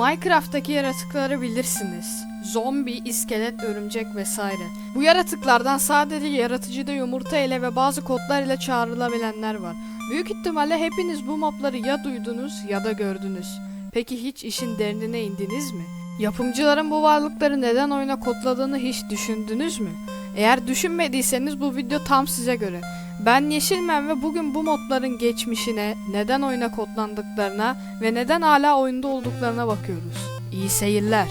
Minecraft'taki yaratıkları bilirsiniz. Zombi, iskelet, örümcek vesaire. Bu yaratıklardan sadece yaratıcıda yumurta ile ve bazı kodlar ile çağrılabilenler var. Büyük ihtimalle hepiniz bu mobları ya duydunuz ya da gördünüz. Peki hiç işin derinine indiniz mi? Yapımcıların bu varlıkları neden oyuna kodladığını hiç düşündünüz mü? Eğer düşünmediyseniz bu video tam size göre. Ben Yeşilmen ve bugün bu modların geçmişine, neden oyuna kodlandıklarına ve neden hala oyunda olduklarına bakıyoruz. İyi seyirler.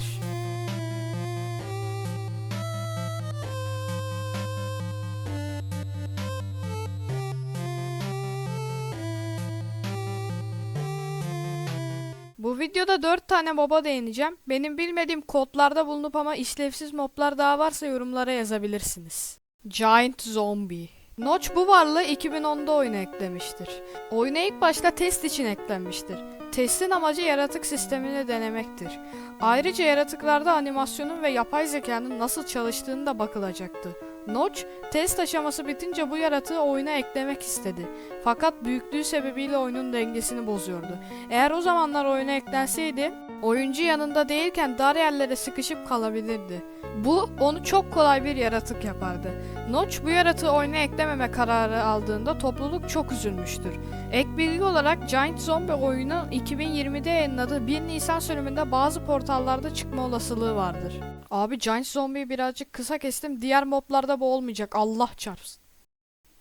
Bu videoda 4 tane moba değineceğim. Benim bilmediğim kodlarda bulunup ama işlevsiz moblar daha varsa yorumlara yazabilirsiniz. Giant Zombie Notch bu varlığı 2010'da oyuna eklemiştir. Oyuna ilk başta test için eklenmiştir. Testin amacı yaratık sistemini denemektir. Ayrıca yaratıklarda animasyonun ve yapay zekanın nasıl çalıştığını da bakılacaktı. Notch, test aşaması bitince bu yaratığı oyuna eklemek istedi. Fakat büyüklüğü sebebiyle oyunun dengesini bozuyordu. Eğer o zamanlar oyuna eklenseydi, oyuncu yanında değilken dar yerlere sıkışıp kalabilirdi. Bu onu çok kolay bir yaratık yapardı. Notch bu yaratığı oyuna eklememe kararı aldığında topluluk çok üzülmüştür. Ek bilgi olarak Giant Zombie oyunu 2020'de yayınladığı 1 Nisan sürümünde bazı portallarda çıkma olasılığı vardır. Abi Giant Zombie'yi birazcık kısa kestim. Diğer moblarda bu olmayacak. Allah çarpsın.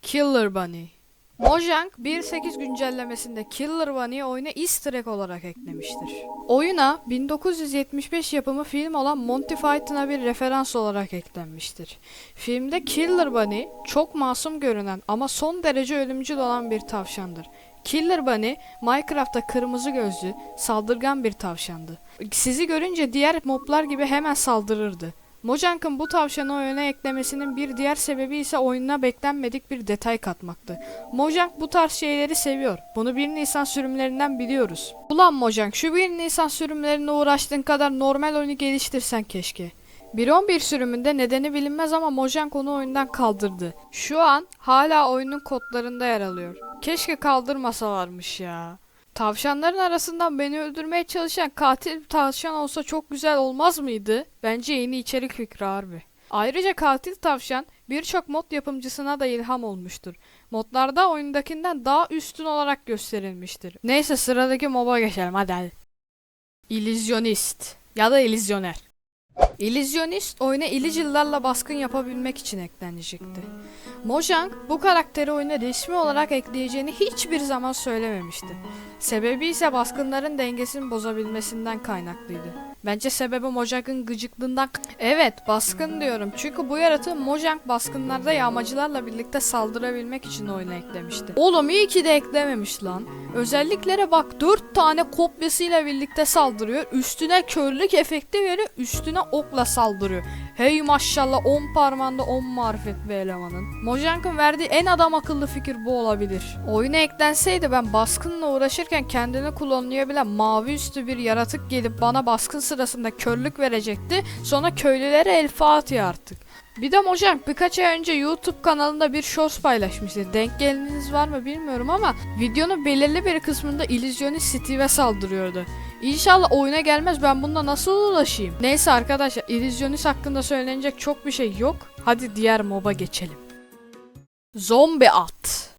Killer Bunny Mojang 1.8 güncellemesinde Killer Bunny'i oyuna easter egg olarak eklemiştir. Oyuna 1975 yapımı film olan Monty Python'a bir referans olarak eklenmiştir. Filmde Killer Bunny çok masum görünen ama son derece ölümcül olan bir tavşandır. Killer Bunny, Minecraft'ta kırmızı gözlü, saldırgan bir tavşandı. Sizi görünce diğer moblar gibi hemen saldırırdı. Mojang'ın bu tavşanı oyuna eklemesinin bir diğer sebebi ise oyuna beklenmedik bir detay katmaktı. Mojang bu tarz şeyleri seviyor. Bunu 1 Nisan sürümlerinden biliyoruz. Ulan Mojang şu 1 Nisan sürümlerine uğraştığın kadar normal oyunu geliştirsen keşke. 1.11 sürümünde nedeni bilinmez ama Mojang onu oyundan kaldırdı. Şu an hala oyunun kodlarında yer alıyor. Keşke kaldırmasalarmış ya. Tavşanların arasından beni öldürmeye çalışan katil tavşan olsa çok güzel olmaz mıydı? Bence yeni içerik fikri harbi. Ayrıca katil tavşan birçok mod yapımcısına da ilham olmuştur. Modlarda oyundakinden daha üstün olarak gösterilmiştir. Neyse sıradaki moba geçelim hadi hadi. İllüzyonist ya da illüzyoner. İllüzyonist oyuna illüzyonlarla baskın yapabilmek için eklenecekti. Mojang bu karakteri oyuna resmi olarak ekleyeceğini hiçbir zaman söylememişti. Sebebi ise baskınların dengesini bozabilmesinden kaynaklıydı. Bence sebebi Mojang'ın gıcıklığından... Evet baskın diyorum çünkü bu yaratığı Mojang baskınlarda yağmacılarla birlikte saldırabilmek için oyuna eklemişti. Oğlum iyi ki de eklememiş lan. Özelliklere bak 4 tane kopyasıyla birlikte saldırıyor. Üstüne körlük efekti veriyor. Üstüne okla saldırıyor. Hey maşallah 10 parmağında 10 marifet bir elemanın. Mojang'ın verdiği en adam akıllı fikir bu olabilir. Oyuna eklenseydi ben baskınla uğraşırken kendini klonlayabilen mavi üstü bir yaratık gelip bana baskın sırasında körlük verecekti. Sonra köylülere el Fatiha artık. Bir de Mojang birkaç ay önce YouTube kanalında bir shorts paylaşmıştı. Denk geleniniz var mı bilmiyorum ama videonun belirli bir kısmında illüzyonist Steve'e saldırıyordu. İnşallah oyuna gelmez ben bunda nasıl ulaşayım? Neyse arkadaşlar illüzyonist hakkında söylenecek çok bir şey yok. Hadi diğer moba geçelim. Zombi at.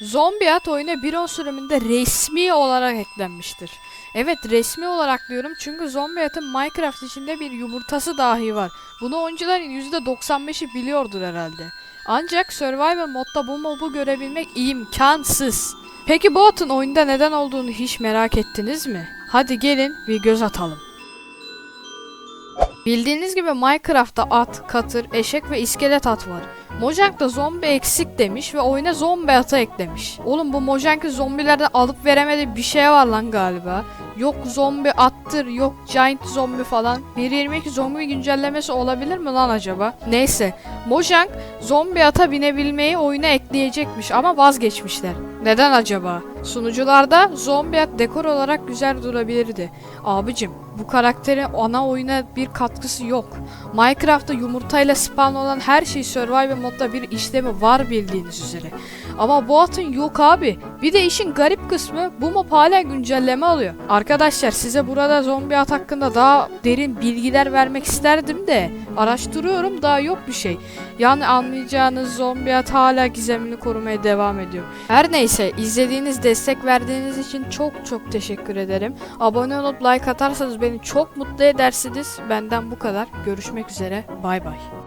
Zombi at oyuna 1.10 sürümünde resmi olarak eklenmiştir. Evet resmi olarak diyorum çünkü zombi atın Minecraft içinde bir yumurtası dahi var. Bunu oyuncuların %95'i biliyordur herhalde. Ancak Survival modda bu mobu görebilmek imkansız. Peki bu atın oyunda neden olduğunu hiç merak ettiniz mi? Hadi gelin bir göz atalım. Bildiğiniz gibi Minecraft'ta at, katır, eşek ve iskelet at var. Mojang da zombi eksik demiş ve oyuna zombi atı eklemiş. Oğlum bu Mojang'ın zombilerde alıp veremediği bir şey var lan galiba. Yok zombi attır, yok giant zombi falan. 1.22 zombi güncellemesi olabilir mi lan acaba? Neyse, Mojang zombi ata binebilmeyi oyuna ekleyecekmiş ama vazgeçmişler. Neden acaba? Sunucularda zombi at dekor olarak güzel durabilirdi. Abicim bu karakterin ana oyuna bir katkısı yok. Minecraft'ta yumurtayla spawn olan her şey Survival modda bir işlemi var bildiğiniz üzere. Ama bu atın yok abi. Bir de işin garip kısmı bu mob hala güncelleme alıyor. Arkadaşlar size burada zombi at hakkında daha derin bilgiler vermek isterdim de araştırıyorum daha yok bir şey. Yani anlayacağınız zombi at hala gizemini korumaya devam ediyor. Her neyse izlediğiniz destek verdiğiniz için çok çok teşekkür ederim. Abone olup like atarsanız beni çok mutlu edersiniz. Benden bu kadar. Görüşmek üzere. Bay bay.